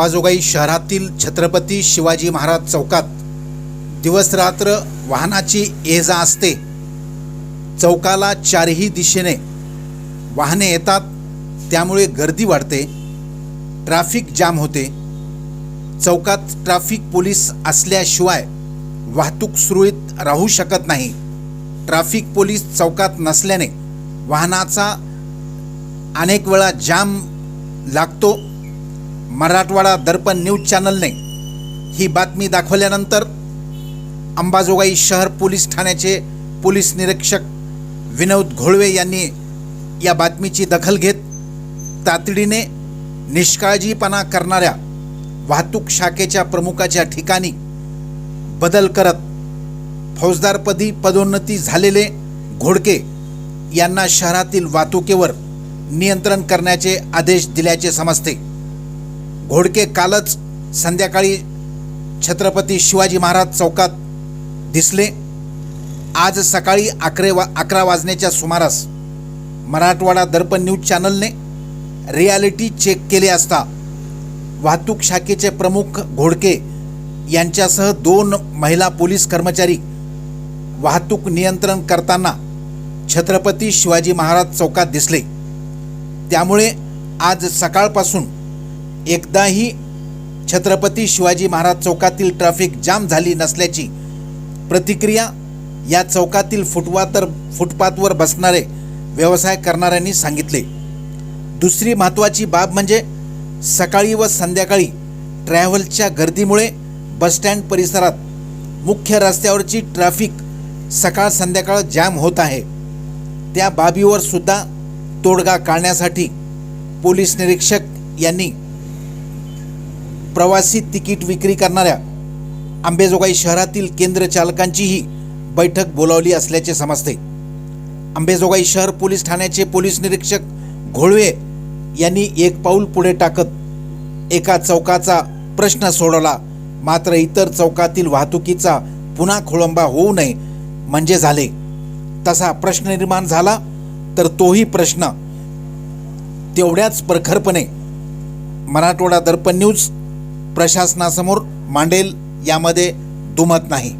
अंबाजोगाई शहरातील छत्रपती शिवाजी महाराज चौकात दिवसरात्र वाहनाची ये जा असते. चौकाला चारही दिशेने वाहने येतात. त्यामुळे गर्दी वाढते. ट्रॅफिक जाम होते. चौकात ट्रॅफिक पोलीस असल्याशिवाय वाहतूक सुरळीत राहू शकत नाही. ट्रॅफिक पोलीस चौकात नसल्याने वाहनाचा अनेक वेळा जाम लागतो. मराठवाडा दर्पण न्यूज चॅनलने ही बातमी दाखवल्यानंतर अंबाजोगाई शहर पोलीस ठाण्याचे पोलीस निरीक्षक विनोद घोळवे यांनी या बातमीची दखल घेत तातडीने निष्काळजीपणा करणाऱ्या वाहतूक शाखेच्या प्रमुखाच्या ठिकाणी बदल करत फौजदारपदी पदोन्नती झालेले घोडके यांना शहरातील वाहतुकीवर नियंत्रण करण्याचे आदेश दिल्याचे समजते. घोडके कालच संध्याकाळी छत्रपती शिवाजी महाराज चौकात दिसले. आज सकाळी अकरे वा अकरा वाजण्याच्या सुमारास मराठवाडा दर्पण न्यूज चॅनलने रियालिटी चेक केले असता वाहतूक शाखेचे प्रमुख घोडके यांच्यासह दोन महिला पोलीस कर्मचारी वाहतूक नियंत्रण करताना छत्रपती शिवाजी महाराज चौकात दिसले. त्यामुळे आज सकाळपासून एकदाही छत्रपती शिवाजी महाराज चौकातील ट्रॅफिक जाम झाली नसल्याची प्रतिक्रिया या चौकातील फुटपाथवर फुटपाथवर बसणारे व्यवसाय करणाऱ्यांनी सांगितले. दुसरी महत्त्वाची बाब म्हणजे सकाळी व संध्याकाळी ट्रॅव्हलच्या गर्दीमुळे बसस्टँड परिसरात मुख्य रस्त्यावरची ट्रॅफिक सकाळ संध्याकाळ जाम होत आहे. त्या बाबीवर सुद्धा तोडगा काढण्यासाठी पोलीस निरीक्षक यांनी प्रवासी तिकीट विक्री करणाऱ्या आंबेजोगाई शहरातील केंद्र चालकांचीही बैठक बोलावली असल्याचे समजते. आंबेजोगाई शहर पोलीस ठाण्याचे पोलीस निरीक्षक घोळवे यांनी एक पाऊल पुढे टाकत एका चौकाचा प्रश्न सोडवला. मात्र इतर चौकातील वाहतुकीचा पुन्हा खोळंबा होऊ नये म्हणजे झाले. तसा प्रश्न निर्माण झाला तर तोही प्रश्न तेवढ्याच प्रखरपणे. मराठवाडा दर्पण न्यूज प्रशासनासमोर मांडेल यामध्ये दुमत नाही.